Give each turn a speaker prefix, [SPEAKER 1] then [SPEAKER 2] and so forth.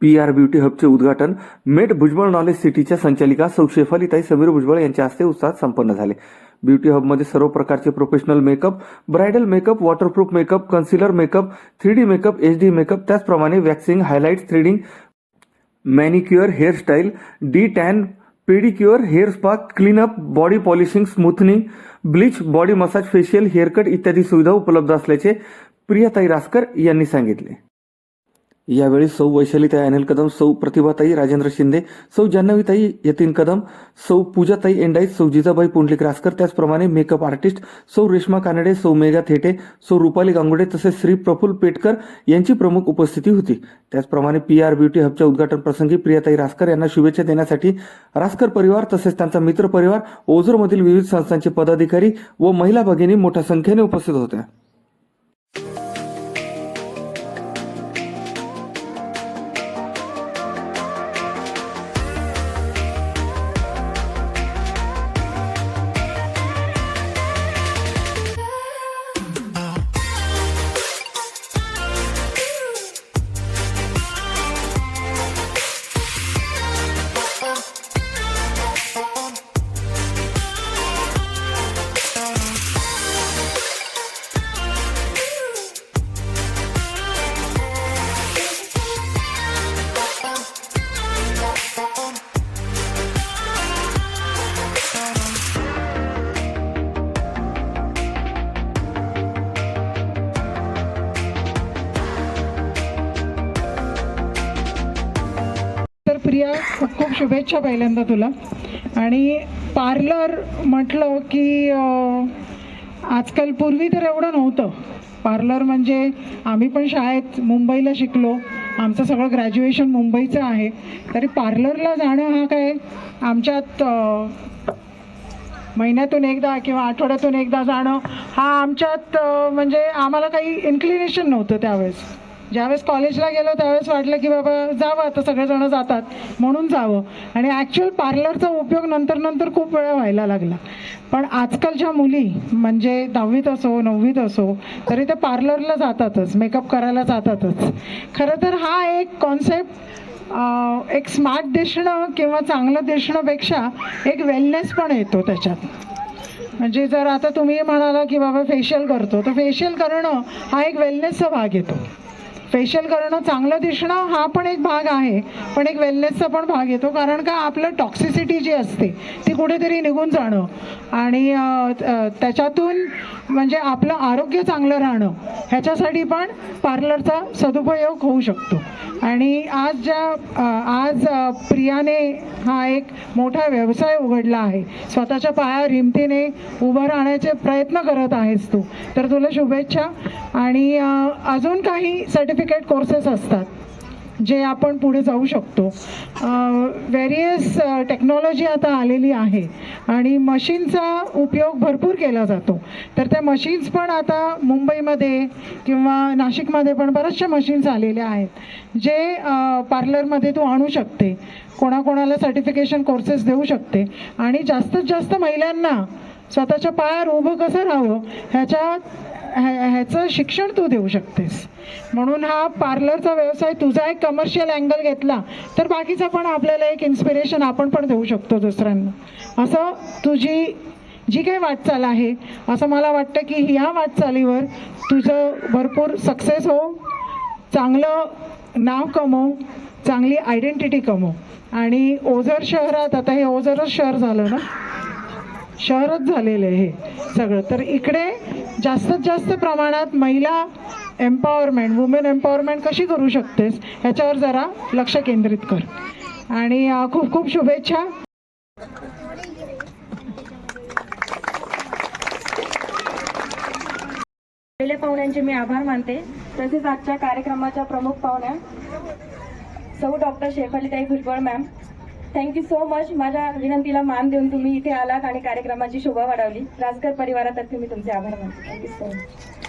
[SPEAKER 1] P R beauty हबचे उद्घाटन मेट Bhujbal knowledge सिटीच्या संचालिका सौ शेफालीताई समीर भुजबळ यांच्या हस्ते उत्साहात संपन्न झाले. ब्युटी हबमध्ये सर्व प्रकारचे professional makeup bridal makeup waterproof makeup concealer makeup three D makeup H D makeup त्याचप्रमाणे waxing highlight threading manicure hairstyle D tan pedicure hair spa cleanup body polishing smoothening bleach body massage facial haircut इत्यादी सुविधा उपलब्ध असल्याचे प्रियाताई रासकर यांनी सांगितले. यावेळी सौ वैशालीताई अनिल कदम सौ प्रतिभाताई राजेंद्र शिंदे सौ जान्हवीताई यतीन कदम सौ पूजाताई एंडाई सौ जिजाबाई पुंडलिक रासकर त्याचप्रमाणे मेकअप आर्टिस्ट सौ रेश्मा कानडे सौ मेघा थेटे सौ रुपाली गांगुडे तसेच श्री प्रफुल्ल पेटकर यांची प्रमुख उपस्थिती होती. त्याचप्रमाणे पी आर ब्युटी हबच्या उद्घाटन प्रसंगी प्रियाताई रासकर यांना शुभेच्छा देण्यासाठी रासकर परिवार तसेच त्यांचा मित्र परिवार ओझरमधील विविध संस्थांचे पदाधिकारी व महिला भगिनी मोठ्या संख्येने उपस्थित होत्या.
[SPEAKER 2] प्रिया खूप खूप शुभेच्छा पहिल्यांदा तुला. आणि पार्लर म्हटलं की आजकाल पूर्वी तर एवढं नव्हतं. पार्लर म्हणजे आम्ही पण शाळेत मुंबईला शिकलो. आमचं सगळं ग्रॅज्युएशन मुंबईचं आहे. तरी पार्लरला जाणं हा काय आमच्यात महिन्यातून एकदा किंवा आठवड्यातून एकदा जाणं हा आमच्यात म्हणजे आम्हाला काही इन्क्लिनेशन नव्हतं त्यावेळेस. ज्यावेळेस कॉलेजला गेलो त्यावेळेस वाटलं की बाबा जावं आता सगळेजण जातात म्हणून जावं. आणि ॲक्च्युअल पार्लरचा उपयोग नंतर नंतर खूप वेळा व्हायला लागला. पण आजकालच्या मुली म्हणजे दहावीत असो नववीत असो तरी ते पार्लरला जातातच मेकअप करायला जातातच. खरं तर हा एक कॉन्सेप्ट एक स्मार्ट दिसणं किंवा चांगलं दिसणंपेक्षा एक वेलनेस पण येतो त्याच्यात. म्हणजे जर आता तुम्ही म्हणाला की बाबा फेशियल करतो तर फेशियल करणं हा एक वेलनेसचा भाग येतो. फेशियल करणं चांगलं दिसणं हा पण एक भाग आहे. पण एक वेलनेसचा पण भाग येतो कारण का आपलं टॉक्सिसिटी जी असते ती कुठेतरी निघून जाणं. आणि त्याच्यातून म्हणजे आपलं आरोग्य चांगलं राहणं ह्याच्यासाठी पण पार्लरचा सदुपयोग होऊ शकतो. आणि आज ज्या आज प्रियाने हा एक मोठा व्यवसाय उघडला आहे. स्वतःच्या पायावर हिमतीने उभं राहण्याचे प्रयत्न करत आहेस तू. तर तुला शुभेच्छा. आणि अजून काही सर्टिफिकेट सर्टिफिकेट कोर्सेस असतात जे आपण पुढे जाऊ शकतो. व्हेरियस टेक्नॉलॉजी आता आलेली आहे आणि मशीनचा उपयोग भरपूर केला जातो. तर त्या मशीन्स पण आता मुंबईमध्ये किंवा नाशिकमध्ये पण बऱ्याचशा मशीन्स आलेल्या आहेत जे पार्लरमध्ये तू आणू शकते. कोणाकोणाला सर्टिफिकेशन कोर्सेस देऊ शकते. आणि जास्तीत जास्त महिलांना स्वतःच्या पायावर उभं कसं राहावं ह्याच्या ह्या- ह्याचं शिक्षण तू देऊ शकतेस. म्हणून हा पार्लरचा व्यवसाय तुझा एक कमर्शियल अँगल घेतला तर बाकीचा पण आपल्याला एक इन्स्पिरेशन आपण पण देऊ शकतो दुसऱ्यांना. असं तुझी जी काही वाटचाल आहे असं मला वाटतं की ह्या वाटचालीवर तुझं भरपूर सक्सेस हो चांगलं नाव कमव चांगली आयडेंटिटी कमव. आणि ओझर शहरात आता हे ओझरच शहर झालं ना? शहरच झालेलं आहे हे सगळं. तर इकडे जास्तीत जास्त प्रमाणात महिला एम्पॉवरमेंट वुमेन एम्पॉवरमेंट कशी करू शकतेस ह्याच्यावर जरा लक्ष केंद्रित कर. आणि खूप खूप शुभेच्छा.
[SPEAKER 3] पहिल्या पाहुण्यांचे मी आभार मानते. तसेच आजच्या कार्यक्रमाच्या प्रमुख पाहुण्या सौ doctor शेफालीताई Bhujbal ma'am thank you so much माझ्या विनंतीला मान देऊन तुम्ही इथे आलात आणि कार्यक्रमाची शोभा वाढवली. राजकर परिवारातर्फे मी तुमचे आभार मानते. Thank you so much